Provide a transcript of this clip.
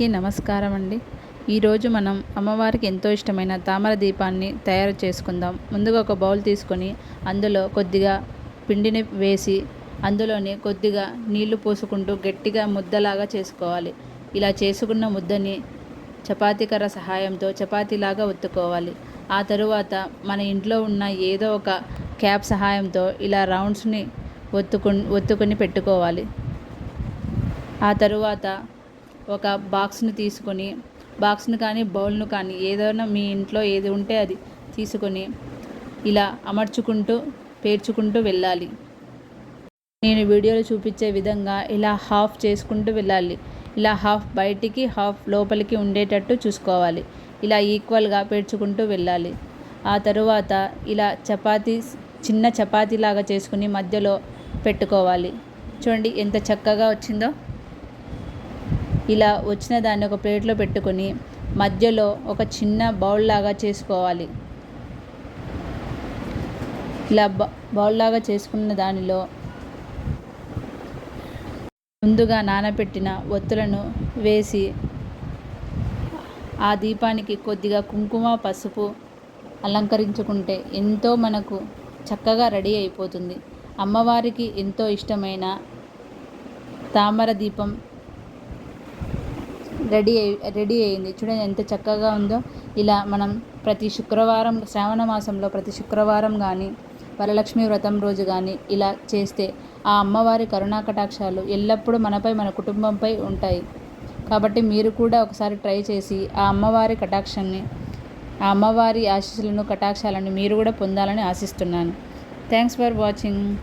అందరికీ నమస్కారం అండి. ఈరోజు మనం అమ్మవారికి ఎంతో ఇష్టమైన తామర దీపాన్ని తయారు చేసుకుందాం. ముందుగా ఒక బౌల్ తీసుకొని అందులో కొద్దిగా పిండిని వేసి అందులోనే కొద్దిగా నీళ్ళు పోసుకుంటూ గట్టిగా ముద్దలాగా చేసుకోవాలి. ఇలా చేసుకున్న ముద్దని చపాతీకర సహాయంతో చపాతీలాగా ఒత్తుకోవాలి. ఆ తరువాత మన ఇంట్లో ఉన్న ఏదో ఒక క్యాప్ సహాయంతో ఇలా రౌండ్స్ని ఒత్తుకు ఒత్తుకొని పెట్టుకోవాలి. ఆ తరువాత ఒక బాక్స్ని తీసుకొని బాక్స్ను కానీ బౌల్ను కానీ ఏదైనా మీ ఇంట్లో ఏది ఉంటే అది తీసుకొని ఇలా అమర్చుకుంటూ పేర్చుకుంటూ వెళ్ళాలి. నేను వీడియోలో చూపించే విధంగా ఇలా హాఫ్ చేసుకుంటూ వెళ్ళాలి. ఇలా హాఫ్ బయటికి హాఫ్ లోపలికి ఉండేటట్టు చూసుకోవాలి. ఇలా ఈక్వల్గా పేర్చుకుంటూ వెళ్ళాలి. ఆ తరువాత ఇలా చపాతీ చిన్న చపాతీలాగా చేసుకుని మధ్యలో పెట్టుకోవాలి. చూడండి ఎంత చక్కగా వచ్చిందో. ఇలా వచ్చిన దాన్ని ఒక ప్లేట్లో పెట్టుకొని మధ్యలో ఒక చిన్న బౌల్ లాగా చేసుకోవాలి. ఇలా బౌల్ లాగా చేసుకున్న దానిలో ముందుగా నానబెట్టిన ఒత్తులను వేసి ఆ దీపానికి కొద్దిగా కుంకుమ పసుపు అలంకరించుకుంటే ఎంతో మనకు చక్కగా రెడీ అయిపోతుంది. అమ్మవారికి ఎంతో ఇష్టమైన తామర దీపం రెడీ అయి రెడీ అయింది. చూడండి ఎంత చక్కగా ఉందో. ఇలా మనం ప్రతి శుక్రవారం శ్రావణ మాసంలో ప్రతి శుక్రవారం కానీ వరలక్ష్మి వ్రతం రోజు కానీ ఇలా చేస్తే ఆ అమ్మవారి కరుణా కటాక్షాలు ఎల్లప్పుడూ మనపై మన కుటుంబంపై ఉంటాయి. కాబట్టి మీరు కూడా ఒకసారి ట్రై చేసి ఆ అమ్మవారి కటాక్షాన్ని ఆ అమ్మవారి ఆశీస్సులను కటాక్షాలను మీరు కూడా పొందాలని ఆశిస్తున్నాను. Thanks for watching.